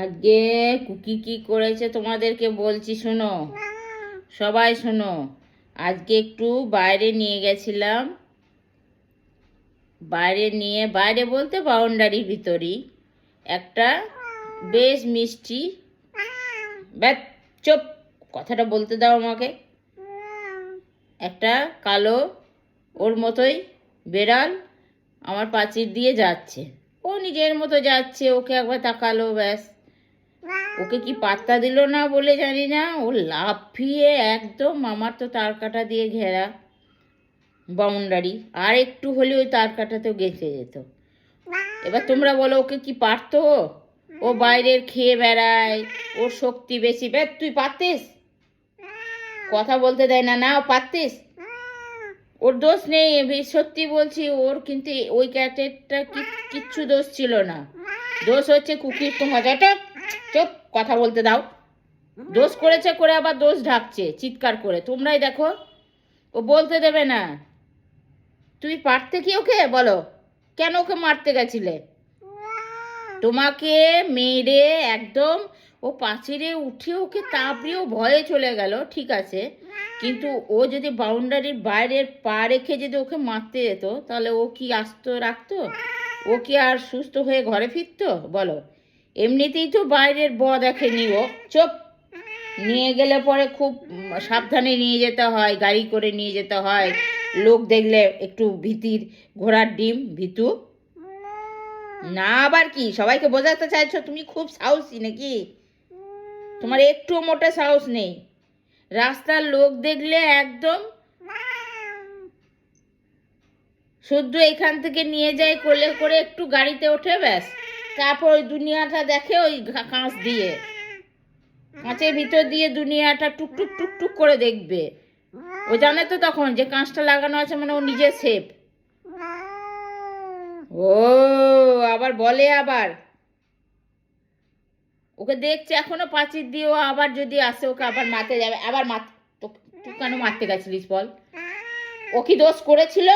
আজকে কুকি কি করেছে তোমাদেরকে বলছি শোনো। সবাই শোনো, আজকে একটু বাইরে নিয়ে গেছিলাম। বাইরে নিয়ে, বাইরে বলতে বাউন্ডারির ভিতরই। একটা বেশ মিষ্টি। ব্যাট চোপ, কথাটা বলতে দাও আমাকে। একটা কালো ওর মতোই বেড়াল আমার পাঁচির দিয়ে যাচ্ছে। ও নিজের মতো যাচ্ছে, ওকে একবার তাকালো, ব্যাস। ওকে কি পাত্তা দিল না বলে জানি না, ও লাফিয়ে একদম আমার তো তার কাটা দিয়ে ঘেরা বাউন্ডারি আর একটু হলে ওই তার কাটাতেও গেঁথে যেত। এবার তোমরা বলো ওকে কি পারতো? ও? বাইরের খেয়ে বেড়ায়, ওর শক্তি বেশি। ব্যাস তুই পারতিস? কথা বলতে দেয় না না পারতিস? ওর দোষ নেই সত্যি বলছি, ওর কিন্তু ওই ক্যাটেরটা কিচ্ছু দোষ ছিল না। দোষ হচ্ছে কুকির তো চুপ কথা বলতে দাও। দোষ করেছে করে আবার দোষ ঢাকছে চিৎকার করে। তোমরাই দেখো ও বলতে দেবে না। তুমি পারতে কি ওকে? বলো। কেন ওকে মারতে গেছিলে? তোমাকে মেরে একদম ও পাঁচিরে উঠে ওকে তাপড়িয়েও ভয়ে চলে গেল ঠিক আছে। কিন্তু ও যদি বাউন্ডারির বাইরের পা রেখে যদি ওকে মারতে যেত তাহলে ও কি আসতো রাখতো? ও কি আর সুস্থ হয়ে ঘরে ফিরতো? বলো। এমনিতেই তো বাইরের ব দেখেনি ও চুপ। নিয়ে গেলে পরে খুব সাবধানে নিয়ে যেতে হয়, গাড়ি করে নিয়ে যেতে হয়। লোক দেখলে একটু ভীতির ঘোড়ার ডিম, ভীতু। না আবার কি? সবাইকে বোঝাতে চাইছো? তুমি খুব সাহসী নাকি? তোমার একটু মোটা সাহস নেই। রাস্তার লোক দেখলে একদম শুদ্ধ এখান থেকে নিয়ে যায়, কোলে করে একটু গাড়িতে ওঠে, ব্যাস। তারপর ওই দুনিয়াটা দেখে ওই কাঁচ দিয়ে। কাঁচের ভিতর দিয়ে দুনিয়াটা টুক টুক টুক টুক করে দেখবে। ও জানে তো তখন যে কাঁচটা লাগানো আছে মানে ও নিজে সেফ। ও, আবার বলে আবার। ওকে দেখছে এখনও পাঁচির দিয়ে ও আবার যদি আসে, ওকে আবার মারতে যাবে। আবার মার তো কেন মারতে গেছিলিস বল। ও কি দোষ করেছিল?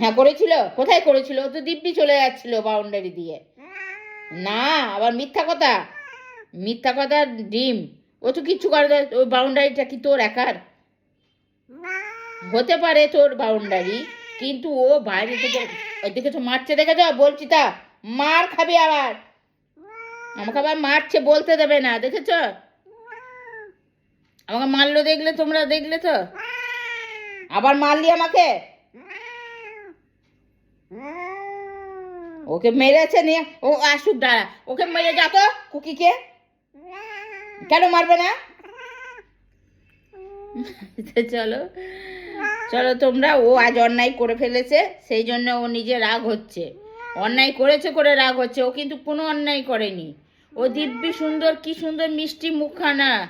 হ্যাঁ করেছিল? কোথায় করেছিল? তো দিব্যি চলে যাচ্ছিল বাউন্ডারি দিয়ে। না, আবার মিথ্যা কথা। মিথ্যা কথা ডিম। ও তো কিচ্ছু করে ওই বাউন্ডারিটা কি তোর একার? হতে পারে তোর বাউন্ডারি কিন্তু ও বাইরে থেকে ওই দিকে তো মারছে দেখে তো বলছি তা, মার খাবি আবার। আমাকে আবার মারছে, বলতে দেবে না, দেখেছ? আমাকে মারলো দেখলে, তোমরা দেখলে তো? আবার মারলি আমাকে? ওকে মেরেছে নিয়ে, ও আসুক, দাঁড়া। ওকে মেরে যা তো, কুকিকে। কেন মারবে না? চলো চলো তোমরা, ও আজ অন্যায় করে ফেলেছে, সেই জন্য ও নিজে রাগ হচ্ছে। অন্যায় করেছে করে রাগ হচ্ছে, ও কিন্তু কোনো অন্যায় করেনি। ও দিব্যি সুন্দর, কি সুন্দর মিষ্টি মুখখানা।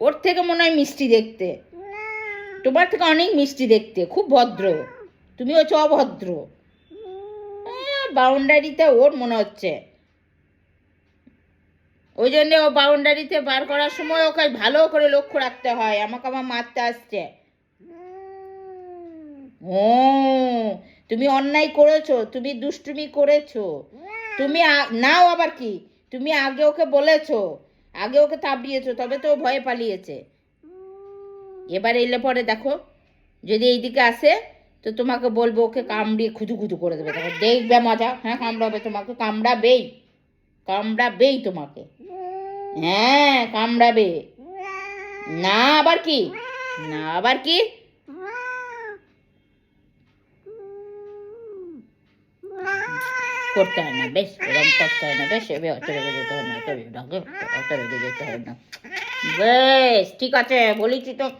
ওর থেকে মনে হয় মিষ্টি দেখতে। তোমার থেকে অনেক মিষ্টি দেখতে, খুব ভদ্র। তুমি হচ্ছে অভদ্র। বাউন্ডারিতে ওর মনে হচ্ছে। ওই জন্য ও বাউন্ডারিতে বার করার সময় ওকে ভালো করে লক্ষ্য রাখতে হয়। আমাকে আমার মারতে আসছে। ও, তুমি অন্যায় করেছ, তুমি দুষ্টুমি করেছ। তুমি নাও আবার কি? তুমি আগে ওকে বলেছ, আগে ওকে তাপিয়েছো তবে তো ভয়ে পালিয়েছে। এবার এলে পরে দেখো, যদি এইদিকে আসে তো তোমাকে বলব, ওকে কামড়িয়ে খুদু খুদু করে দেবে। তখন দেখবে মজা হ্যাঁ কামড়াবে তোমাকে, কামড়াবেই কামড়াবেই তোমাকে। হ্যাঁ কামড়াবে। না আবার কি? না আবার কি? করতে হয় না, বেশ, এরকম করতে হয় না, বেশ এবার যেতে হয় না যেতে হয় না। বেশ, ঠিক আছে, বলেছি তো।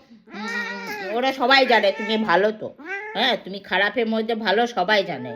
ওরা সবাই জানে, তুমি ভালো তো। হ্যাঁ তুমি খারাপের মধ্যে ভালো সবাই জানে।